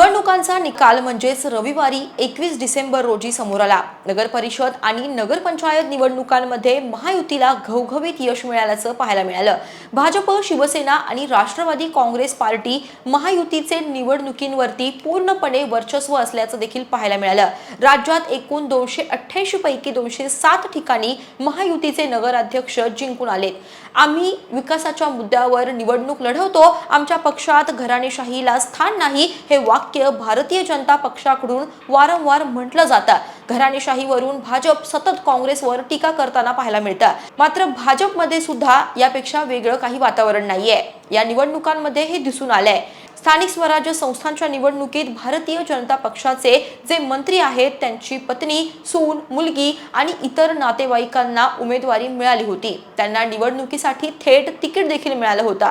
निवडणुकांचा निकाल म्हणजेच रविवारी एकवीस डिसेंबर रोजी समोर आला. नगर परिषद आणि नगरपंचायत निवडणुकांमध्ये महायुतीला घवघवीत यश मिळाल्याचं पाहायला मिळालं. भाजप शिवसेना आणि राष्ट्रवादी काँग्रेस पार्टी महायुतीचे निवडणुकींवरती पूर्णपणे वर्चस्व असल्याचं देखील पाहायला मिळालं. राज्यात एकूण दोनशे अठ्ठ्याऐंशी पैकी दोनशे सात ठिकाणी महायुतीचे नगराध्यक्ष जिंकून आले आम्ही विकासाच्या मुद्द्यावर निवडणूक लढवतो. आमच्या पक्षात घराणेशाहीला स्थान नाही हे वाक्य भारतीय जनता पक्षाकडून वारंवार म्हटलं जातं. घराणेशाहीवरून भाजप सतत काँग्रेसवर टीका करताना पाहायला मिळतं. मात्र भाजपमध्ये सुद्धा यापेक्षा वेगळं काही वातावरण नाहीये. या निवडणुकांमध्ये हे दिसून आलंय. स्थानिक स्वराज्य संस्थांच्या निवडणुकीत भारतीय जनता पक्षाचे जे मंत्री आहेत त्यांची पत्नी सून मुलगी आणि इतर नातेवाईकांना उमेदवारी मिळाली होती. त्यांना निवडणुकीसाठी थेट तिकीट देखील मिळालं होतं.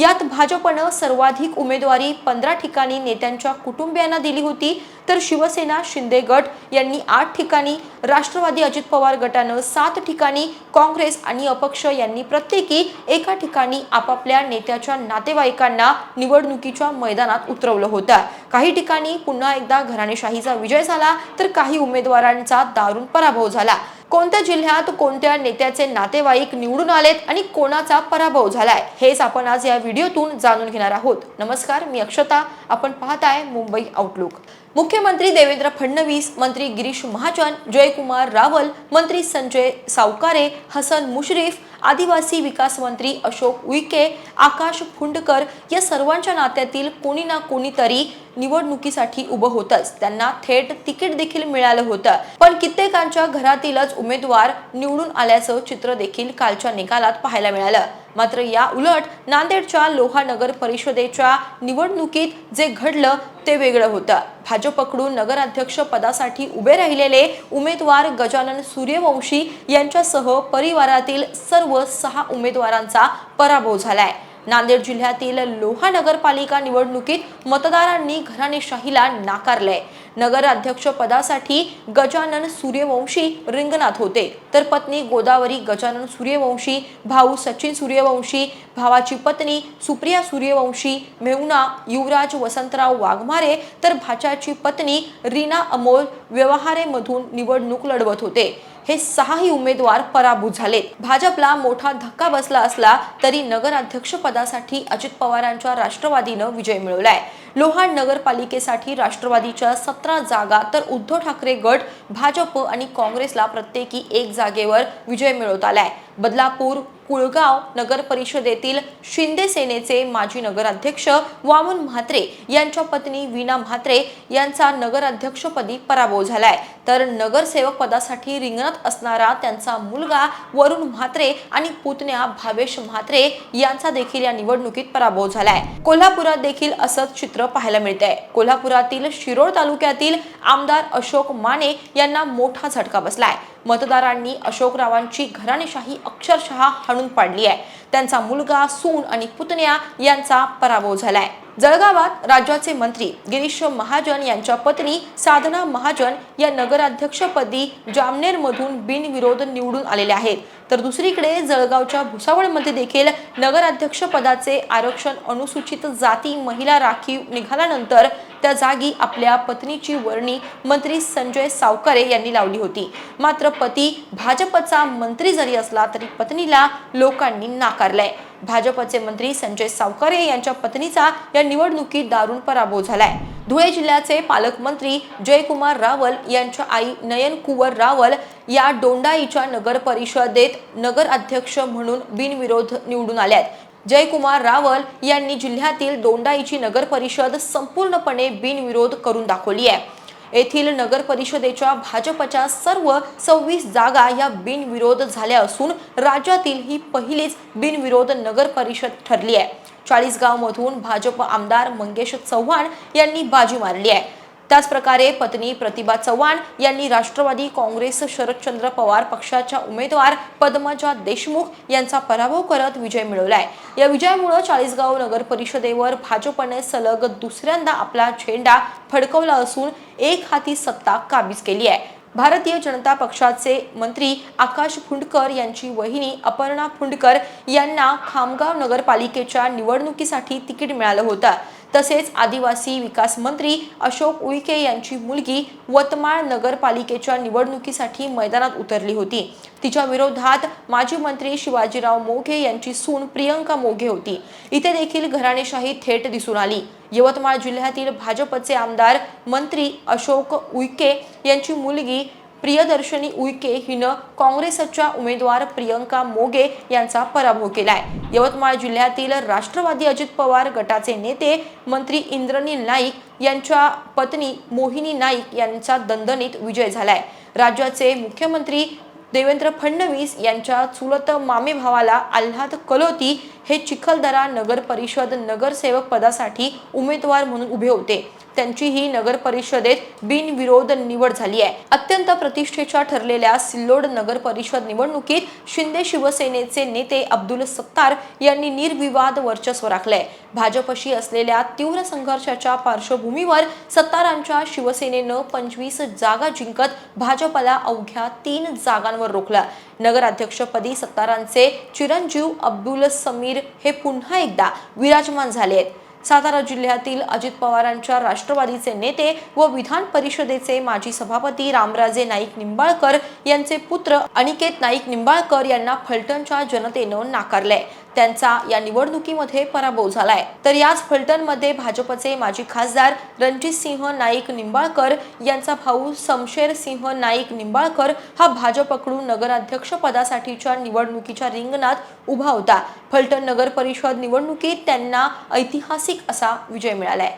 यात भाजपनं सर्वाधिक उमेदवारी पंधरा ठिकाणी नेत्यांच्या कुटुंबियांना दिली होती. तर शिवसेना शिंदे गट यांनी आठ ठिकाणी राष्ट्रवादी अजित पवार गटानं सात ठिकाणी काँग्रेस आणि अपक्ष यांनी प्रत्येकी एका ठिकाणी आपापल्या नेत्याच्या नातेवाईकांना निवडणुकीच्या मैदानात उतरवलं होतं. काही ठिकाणी पुन्हा एकदा घराणेशाहीचा विजय झाला तर काही उमेदवारांचा दारुण पराभव झाला. कोणत्या जिल्ह्यात कोणत्या नेत्याचे नातेवाईक निवडून आलेत आणि कोणाचा पराभव झालाय हेच आपण आज या व्हिडिओतून जाणून घेणार आहोत. नमस्कार मी अक्षता. आपण पाहताय मुंबई आउटलुक मुख्यमंत्री देवेंद्र फडणवीस मंत्री गिरीश महाजन जयकुमार रावल मंत्री संजय सावकारे हसन मुश्रीफ आदिवासी विकास मंत्री अशोक उईके आकाश फुंडकर या सर्वांच्या नात्यातील कोणी ना कोणीतरी निवडणुकीसाठी उभं होतंच. त्यांना थेट तिकीट देखील मिळालं होतं. पण कित्येकांच्या घरातीलच उमेदवार निवडून आल्याचं चित्र देखील कालच्या निकालात पाहायला मिळालं. मात्र या उलट नांदेडच्या लोहा नगर परिषदेच्या निवडणुकीत जे घडलं ते वेगळं होतं. भाजपकडून नगराध्यक्ष पदासाठी उभे राहिलेले उमेदवार गजानन सूर्यवंशी यांच्यासह परिवारातील सर्व व सहा उमेदवारांचा पराभव झालाय. नांदेड जिल्ह्यातील लोहा नगरपालिका निवडणुकीत मतदारांनी घराणेशाहीला नाकारलंय. नगराध्यक्ष पदासाठी गजानन सूर्यवंशी रिंगणात होते. तर पत्नी गोदावरी गजानन सूर्यवंशी भाऊ सचिन सूर्यवंशी भावाची पत्नी सुप्रिया सूर्यवंशी मेहुना युवराज वसंतराव वाघमारे तर भाच्याची पत्नी रीना अमोल व्यवहारेमधून निवडणूक लढवत होते. हे सहाही उमेदवार पराभूत झालेत. भाजपला मोठा धक्का बसला असला तरी नगराध्यक्ष पदासाठी अजित पवारांच्या राष्ट्रवादीनं विजय मिळवलाय. लोहार नगरपालिकेसाठी राष्ट्रवादीच्या सतरा जागा तर उद्धव ठाकरे गट भाजप आणि काँग्रेसला प्रत्येकी एक जागेवर विजय मिळवत आलाय. बदलापूर कुळगाव नगर परिषदेतील शिंदे सेनेचे माजी नगराध्यक्ष वामन म्हात्रे यांच्या पत्नी वीणा म्हात्रे यांचा नगराध्यक्षपदी पराभव झालाय. तर नगरसेवक पदासाठी रिंगणात असणारा त्यांचा मुलगा वरुण म्हात्रे आणि पुतण्या भावेश म्हात्रे यांचा देखील या निवडणुकीत पराभव झालाय. कोल्हापुरात देखील असंच चित्र पाहायला मिळतंय. कोल्हापुरातील शिरोळ तालुक्यातील आमदार अशोक माने यांना मोठा झटका बसलाय. मतदारांनी अशोकरावांची घराणेशाही अक्षरशः हाणून पाडली आहे. त्यांचा मुलगा सून आणि पुतण्या यांचा पराभव झालाय. जळगावात राज्याचे मंत्री गिरीश महाजन यांच्या पत्नी साधना महाजन या नगराध्यक्षपदी जामनेरमधून बिनविरोध निवडून आलेल्या आहेत. तर दुसरीकडे जळगावच्या भुसावळमध्ये देखील नगराध्यक्षपदाचे आरक्षण अनुसूचित जाती महिला राखीव निघाल्यानंतर त्या जागी आपल्या पत्नीची वर्णी मंत्री संजय सावकारे यांनी लावली होती. मात्र पती भाजपचा मंत्री जरी असला तरी पत्नीला लोकांनी नाकारलंय. भाजपचे मंत्री संजय सावकारे यांच्या पत्नीचा या निवडणुकीत दारुण पराभव झालाय. धुळे जिल्ह्याचे पालकमंत्री जयकुमार रावल यांच्या आई नयन कुवर रावल या डोंडाईच्या नगर परिषदेत नगर अध्यक्ष म्हणून बिनविरोध निवडून आल्यात. जयकुमार रावल यांनी जिल्ह्यातील दोंडाईची नगर परिषद संपूर्णपणे बिनविरोध करून दाखवली आहे. येथील नगर परिषदेच्या भाजपच्या सर्व सव्वीस जागा या बिनविरोध झाल्या असून राज्यातील ही पहिलीच बिनविरोध नगर परिषद ठरली आहे. चाळीसगावमधून भाजप आमदार मंगेश चव्हाण यांनी बाजी मारली आहे. त्याचप्रकारे पत्नी प्रतिभा चव्हाण यांनी राष्ट्रवादी काँग्रेस शरदचंद्र पवार पक्षाच्या उमेदवार पद्मजा देशमुख यांचा पराभव करत विजय मिळवलाय. या विजयामुळे चाळीसगाव नगर परिषदेवर भाजपने सलग दुसऱ्यांदा आपला झेंडा फडकवला असून एक हाती सत्ता काबीज केली आहे. भारतीय जनता पक्षाचे मंत्री आकाश फुंडकर यांची वहिनी अपर्णा फुंडकर यांना खामगाव नगरपालिकेच्या निवडणुकीसाठी तिकीट मिळालं होतं. तसेच आदिवासी विकास मंत्री अशोक उईके यांची मुलगी वतमाळ नगरपालिकेच्या निवडणुकीसाठी मैदानात उतरली होती. तिच्या विरोधात माजी मंत्री शिवाजीराव मोघे यांची सून प्रियंका मोघे होती. इथे देखील घराणेशाही थेट दिसून आली. यवतमाळ जिल्ह्यातील भाजपचे आमदार मंत्री अशोक उईके यांची मुलगी प्रियदर्शनी उईके हिनं काँग्रेसच्या उमेदवार प्रियंका मोगे यांचा पराभव केलाय. यवतमाळ जिल्ह्यातील राष्ट्रवादी अजित पवार गटाचे नेते मंत्री इंद्रनील नाईक यांच्या पत्नी मोहिनी नाईक यांचा दणदणीत विजय झालाय. राज्याचे मुख्यमंत्री देवेंद्र फडणवीस यांच्या चुलत मामे भावाला आल्हाद कलोती हे चिखलदरा नगर परिषद नगरसेवक पदासाठी उमेदवार म्हणून उभे होते. त्यांची ही नगर परिषदेत बिनविरोध निवड झाली आहे. अत्यंत प्रतिष्ठेच्या ठरलेल्या सिल्लोड नगर परिषद निवडणुकीत शिंदे शिवसेनेचे नेते अब्दुल सत्तार यांनी निर्विवाद वर्चस्व राखलंय. भाजपशी असलेल्या तीव्र संघर्षाच्या पार्श्वभूमीवर सत्तारांच्या शिवसेनेनं पंचवीस जागा जिंकत भाजपला अवघ्या तीन जागांवर रोखलं. नगराध्यक्षपदी सत्तारांचे चिरंजीव अब्दुल समीर हे पुन्हा एकदा विराजमान झाले आहेत सातारा जिल्ह्यातील अजित पवारांच्या राष्ट्रवादीचे नेते व विधान परिषदेचे माजी सभापती रामराजे नाईक निंबाळकर यांचे पुत्र अनिकेत नाईक निंबाळकर यांना फलटणच्या जनतेनं नाकारलंय. त्यांचा या निवडणुकीमध्ये पराभव झालाय. तर याच फलटणमध्ये भाजपचे माजी खासदार रणजित सिंह नाईक निंबाळकर यांचा भाऊ समशेर सिंह नाईक निंबाळकर हा भाजपकडून नगराध्यक्ष पदासाठीच्या निवडणुकीच्या रिंगणात उभा होता. फलटण नगर परिषद निवडणुकीत त्यांना ऐतिहासिक असा विजय मिळालाय.